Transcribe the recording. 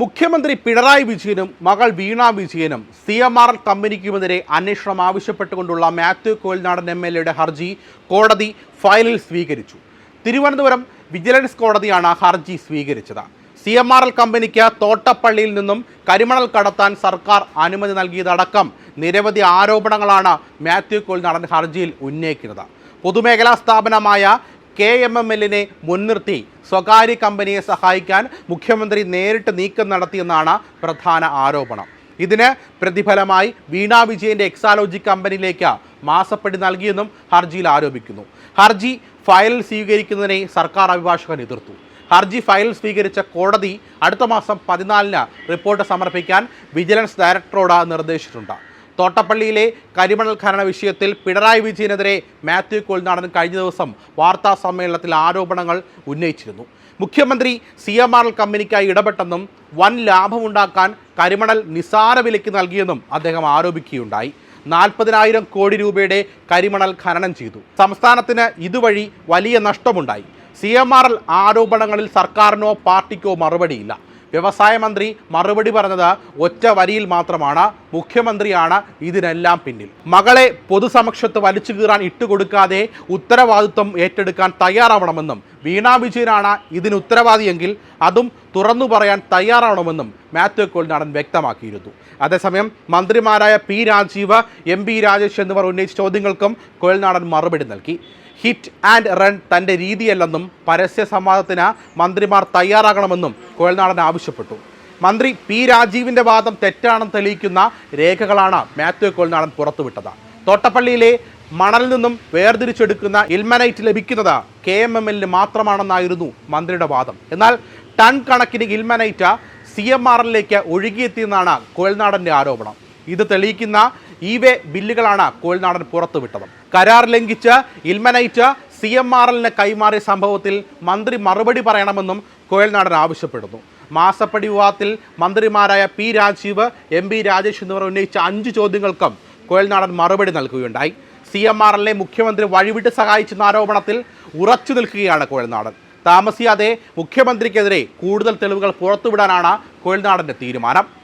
മുഖ്യമന്ത്രി പിണറായി വിജയനും മകൾ വീണ വിജയനും സി എം ആർ കമ്പനിക്കുമെതിരെ അന്വേഷണം ആവശ്യപ്പെട്ടുകൊണ്ടുള്ള മാത്യു കോൽനാടൻ എം എൽ എയുടെ ഹർജി കോടതി ഫയലിൽ സ്വീകരിച്ചു. തിരുവനന്തപുരം വിജിലൻസ് കോടതിയാണ് ഹർജി സ്വീകരിച്ചത്. സി എം ആർ എൽ കമ്പനിക്ക് തോട്ടപ്പള്ളിയിൽ നിന്നും കരിമണൽ കടത്താൻ സർക്കാർ അനുമതി നൽകിയതടക്കം നിരവധി ആരോപണങ്ങളാണ് മാത്യു കോൽനാടൻ ഹർജിയിൽ ഉന്നയിക്കുന്നത്. പൊതുമേഖലാ സ്ഥാപനമായ കെ എം എം എല്ലിനെ മുൻനിർത്തി സ്വകാര്യ കമ്പനിയെ സഹായിക്കാൻ മുഖ്യമന്ത്രി നേരിട്ട് നീക്കം നടത്തിയെന്നാണ് പ്രധാന ആരോപണം. ഇതിന് പ്രതിഫലമായി വീണ വിജയന്റെ എക്സാലോജി കമ്പനിയിലേക്ക് മാസപ്പടി നൽകിയെന്നും ഹർജിയിൽ ആരോപിക്കുന്നു. ഹർജി ഫയൽ സ്വീകരിക്കുന്നതിനെ സർക്കാർ അഭിഭാഷകൻ എതിർത്തു. ഹർജി ഫയൽ സ്വീകരിച്ച കോടതി അടുത്ത മാസം പതിനാലിന് റിപ്പോർട്ട് സമർപ്പിക്കാൻ വിജിലൻസ് ഡയറക്ടറോട് നിർദ്ദേശിച്ചിട്ടുണ്ട്. തോട്ടപ്പള്ളിയിലെ കരിമണൽ ഖനന വിഷയത്തിൽ പിണറായി വിജയനെതിരെ മാത്യു കോൽനാടൻ കഴിഞ്ഞ ദിവസം വാർത്താ സമ്മേളനത്തിൽ ആരോപണങ്ങൾ ഉന്നയിച്ചിരുന്നു. മുഖ്യമന്ത്രി സി എം ആർ എൽ കമ്പനിക്കായി ഇടപെട്ടെന്നും വൻ ലാഭമുണ്ടാക്കാൻ കരിമണൽ നിസാര വിലയ്ക്ക് നൽകിയെന്നും അദ്ദേഹം ആരോപിക്കുകയുണ്ടായി. നാൽപ്പതിനായിരം കോടി രൂപയുടെ കരിമണൽ ഖനനം ചെയ്തു. സംസ്ഥാനത്തിന് ഇതുവഴി വലിയ നഷ്ടമുണ്ടായി. സി എം ആർ എൽ ആരോപണങ്ങളിൽ സർക്കാരിനോ പാർട്ടിക്കോ മറുപടിയില്ല. വ്യവസായ മന്ത്രി മറുപടി പറഞ്ഞത് ഒറ്റ വരിയിൽ മാത്രമാണ്. മുഖ്യമന്ത്രിയാണ് ഇതിനെല്ലാം പിന്നിൽ. മകളെ പൊതുസമക്ഷത്ത് വലിച്ചു കീറാൻ ഇട്ടുകൊടുക്കാതെ ഉത്തരവാദിത്വം ഏറ്റെടുക്കാൻ തയ്യാറാവണമെന്നും വീണ വിജയനാണ് ഇതിന് ഉത്തരവാദിയെങ്കിൽ അതും തുറന്നു പറയാൻ തയ്യാറാവണമെന്നും മാത്യു കോൽനാടൻ വ്യക്തമാക്കിയിരുന്നു. അതേസമയം മന്ത്രിമാരായ P Rajeev M P Rajesh എന്നിവർ ഉന്നയിച്ച ചോദ്യങ്ങൾക്കും കോൽനാടൻ മറുപടി നൽകി. ഹിറ്റ് ആൻഡ് റൺ തന്റെ രീതിയല്ലെന്നും പരസ്യ സംവാദത്തിന് മന്ത്രിമാർ തയ്യാറാകണമെന്നും കോയൽനാടൻ ആവശ്യപ്പെട്ടു. മന്ത്രി പി രാജീവിന്റെ വാദം തെറ്റാണെന്ന് തെളിയിക്കുന്ന രേഖകളാണ് മാത്യു കോൽനാടൻ പുറത്തുവിട്ടത്. തോട്ടപ്പള്ളിയിലെ മണലിൽ നിന്നും വേർതിരിച്ചെടുക്കുന്ന ഇൽമനൈറ്റ് ലഭിക്കുന്നത് കെ എം എം എല്ലിന് മാത്രമാണെന്നായിരുന്നു മന്ത്രിയുടെ വാദം. എന്നാൽ ടൺ കണക്കിന് ഇൽമനൈറ്റ് സി എം ആർ എല്ലിലേക്ക് ഒഴുകിയെത്തിയെന്നാണ് കോയൽനാടന്റെ ആരോപണം. ഇത് തെളിയിക്കുന്ന ഇ വേ ബില്ലുകളാണ് കോൽനാടൻ പുറത്തുവിട്ടത്. കരാർ ലംഘിച്ച് ഇൽമനൈറ്റ് സി എം ആർ എല്ലിന് കൈമാറിയ സംഭവത്തിൽ മന്ത്രി മറുപടി പറയണമെന്നും കോയൽനാടൻ ആവശ്യപ്പെടുന്നു. മാസപ്പടി വിവാദത്തിൽ മന്ത്രിമാരായ P Rajeev M P Rajesh എന്നിവർ ഉന്നയിച്ച അഞ്ച് ചോദ്യങ്ങൾക്കും കോയൽനാടൻ മറുപടി നൽകുകയുണ്ടായി. സി എം ആർ എല്ലിനെ മുഖ്യമന്ത്രി വഴിവിട്ട് സഹായിച്ചെന്ന ആരോപണത്തിൽ ഉറച്ചു നിൽക്കുകയാണ് കോയൽനാടൻ താമസിയാതെ മുഖ്യമന്ത്രിക്കെതിരെ കൂടുതൽ തെളിവുകൾ പുറത്തുവിടാനാണ് കോയൽനാടന്റെ തീരുമാനം.